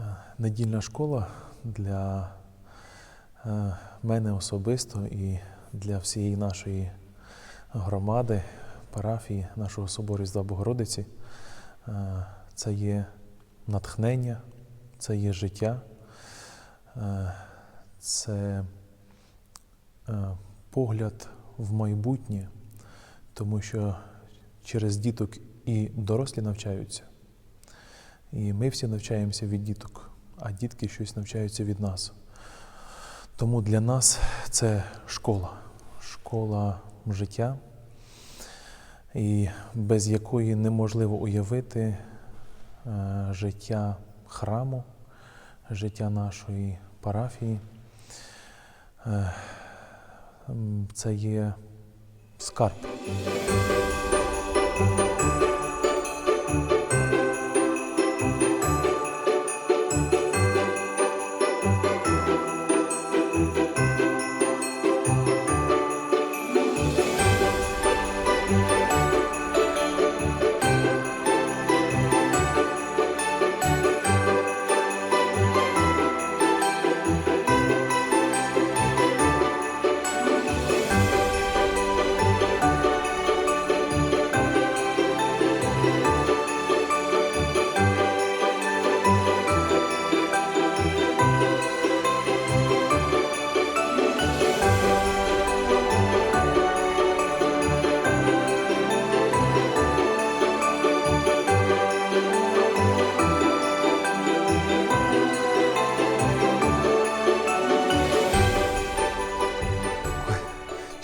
Е, Недільна школа для е, мене особисто і для всієї нашої громади, парафії нашого собору Різдва Богородиці. е, Це є натхнення, це є життя, це погляд в майбутнє, тому що через діток і дорослі навчаються. І ми всі навчаємося від діток, а дітки щось навчаються від нас. Тому для нас це школа, школа життя, і без якої неможливо уявити е, життя храму, життя нашої парафії. Е, Це є скарб.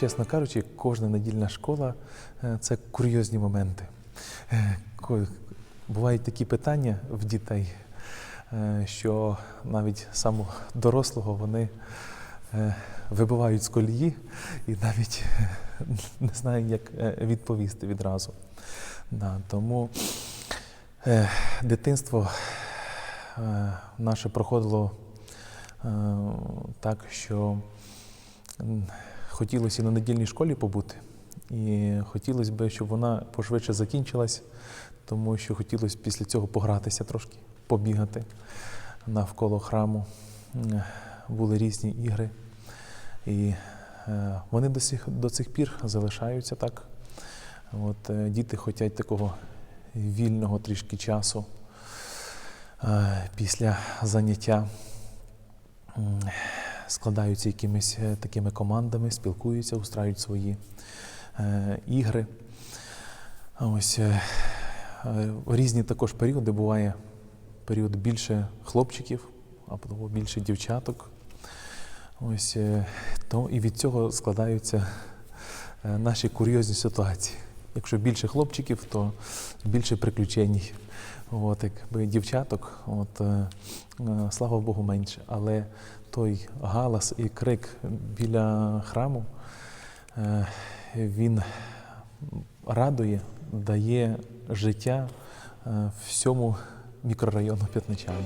Чесно кажучи, кожна недільна школа е, це курйозні моменти. Е, Бувають такі питання в дітей, е, що навіть самого дорослого вони вибивають з колії і навіть не знають, як відповісти відразу. Тому дитинство наше проходило так, що хотілося і на недільній школі побути. І хотілося б, щоб вона пошвидше закінчилась, тому що хотілося після цього погратися трошки, побігати навколо храму. Були різні ігри. І е, вони до сих, до цих пір залишаються так. От, е, діти хочуть такого вільного трішки часу е, після заняття. Складаються якимись е, такими командами, спілкуються, устраюють свої е, ігри. Ось е, різні також періоди буває період більше хлопчиків, або більше дівчаток. Ось то і від цього складаються наші курйозні ситуації. Якщо більше хлопчиків, то більше приключень. От, якби дівчаток, от, е, е, слава Богу, менше. Але той галас і крик біля храму, е, він радує, дає життя всьому мікрорайону П'ятничани.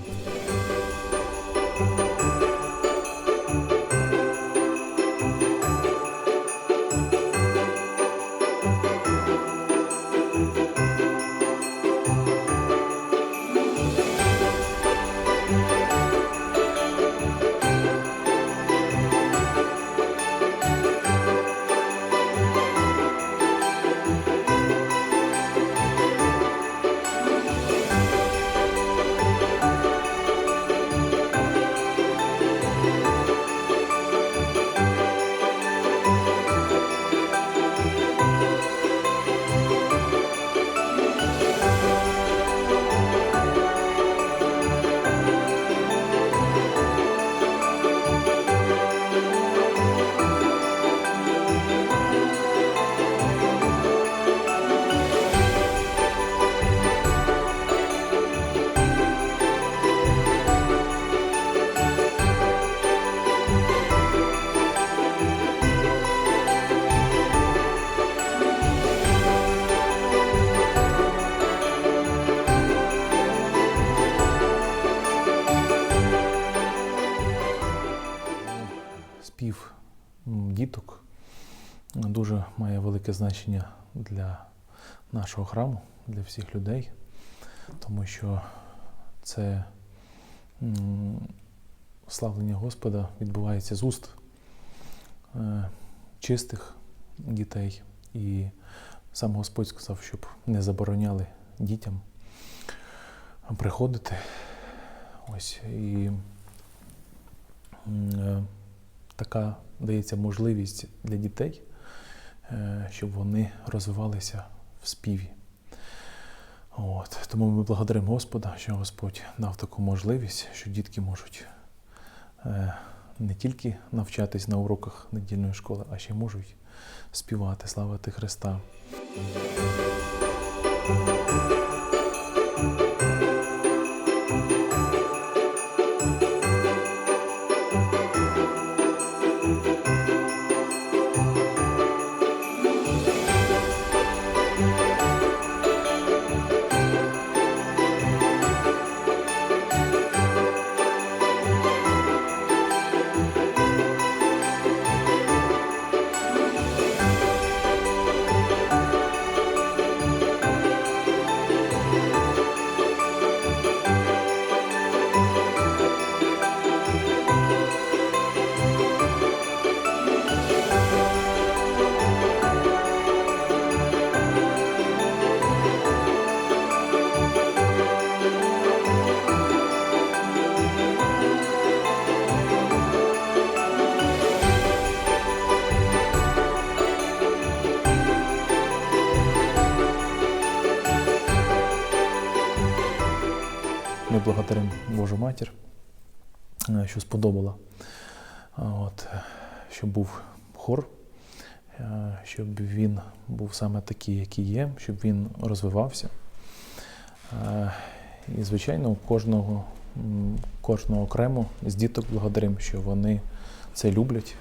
Дуже має велике значення для нашого храму, для всіх людей, тому що це славлення Господа відбувається з уст е, чистих дітей. І сам Господь сказав, щоб не забороняли дітям приходити. Ось і е, така дається можливість для дітей, щоб вони розвивалися в співі. От. Тому ми благодаримо Господа, що Господь дав таку можливість, що дітки можуть е, не тільки навчатись на уроках недільної школи, а ще можуть співати, славити Христа. Матір, е, що сподобала, от, щоб був хор, е, щоб він був саме такий, який є, щоб він розвивався. Е, І, звичайно, кожного, кожного окремо з діток благодаримо, що вони це люблять.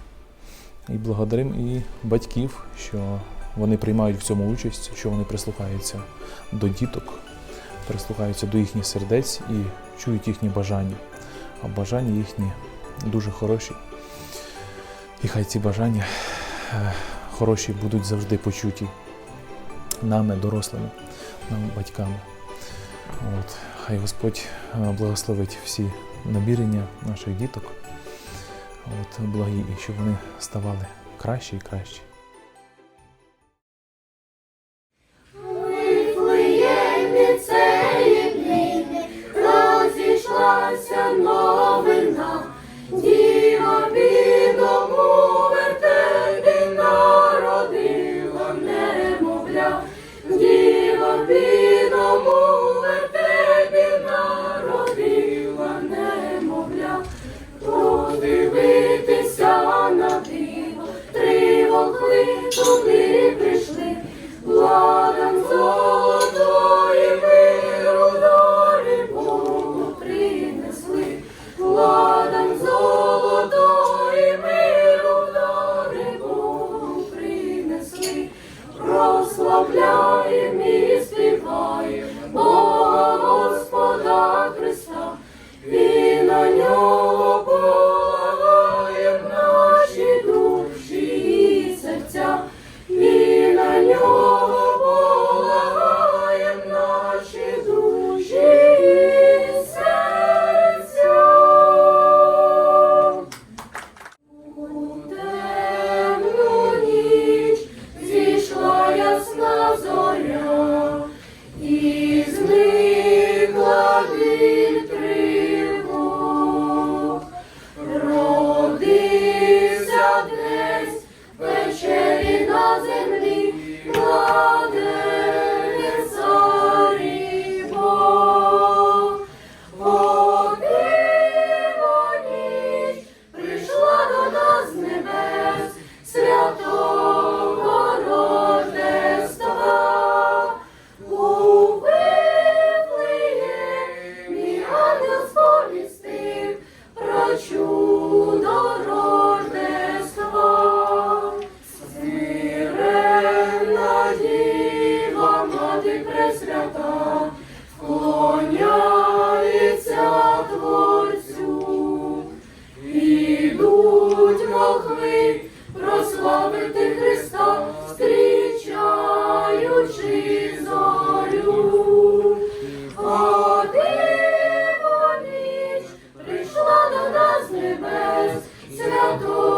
І благодаримо і батьків, що вони приймають в цьому участь, що вони прислухаються до діток, прислухаються до їхніх сердець і чують їхні бажання. А бажання їхні дуже хороші. І хай ці бажання е, хороші будуть завжди почуті нами, дорослими, нами, батьками. От. Хай Господь е, благословить всі намірення наших діток, от, благі, і щоб вони ставали кращі і кращі. любити. thousand свята, Творцю, ідуть волхви прославити Христа, зустрічаючи зорю. А прийшла до нас небес, свято.